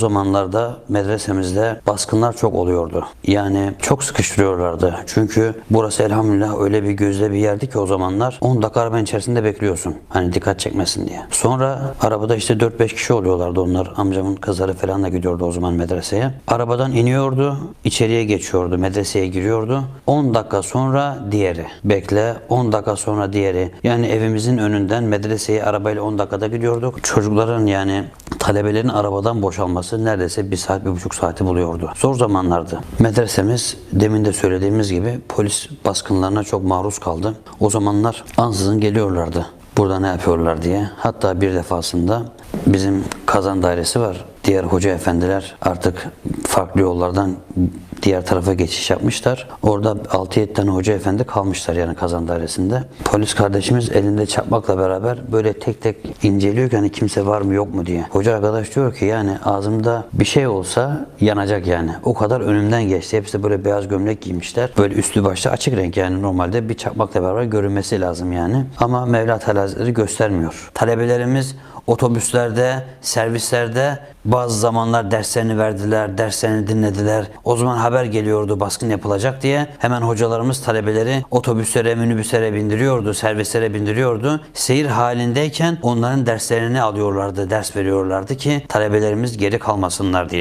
O zamanlarda medresemizde baskınlar çok oluyordu. Yani çok sıkıştırıyorlardı. Çünkü burası elhamdülillah öyle bir gözde bir yerdi ki o zamanlar 10 dakika arabanın içerisinde bekliyorsun. Hani dikkat çekmesin diye. Sonra arabada işte 4-5 kişi oluyorlardı onlar. Amcamın kızları falan da gidiyordu o zaman medreseye. Arabadan iniyordu, içeriye geçiyordu, medreseye giriyordu. 10 dakika sonra diğeri. Bekle, 10 dakika sonra diğeri. Yani evimizin önünden medreseye arabayla 10 dakikada gidiyorduk. Çocukların yani talebelerin arabadan boşalması neredeyse bir saat, bir buçuk saati buluyordu. Zor zamanlardı. Medresemiz demin de söylediğimiz gibi polis baskınlarına çok maruz kaldı. O zamanlar ansızın geliyorlardı. Burada ne yapıyorlar diye. Hatta bir defasında bizim kazan dairesi var. Diğer hoca efendiler artık farklı yollardan diğer tarafa geçiş yapmışlar. Orada 6-7 tane hoca efendi kalmışlar yani kazan dairesinde. Polis kardeşimiz elinde çakmakla beraber böyle tek tek inceliyor ki hani kimse var mı yok mu diye. Hoca arkadaş diyor ki yani ağzımda bir şey olsa yanacak yani. O kadar önümden geçti. Hepsi böyle beyaz gömlek giymişler. Böyle üstü başta açık renk yani normalde bir çakmakla beraber görünmesi lazım yani. Ama Mevla Hazretleri göstermiyor. Talebelerimiz otobüslerde, servislerde bazı zamanlar derslerini verdiler, derslerini dinlediler. O zaman haber geliyordu baskın yapılacak diye. Hemen hocalarımız talebeleri otobüslere, minibüslere bindiriyordu, servislere bindiriyordu. Seyir halindeyken onların derslerini alıyorlardı, ders veriyorlardı ki talebelerimiz geri kalmasınlar diye.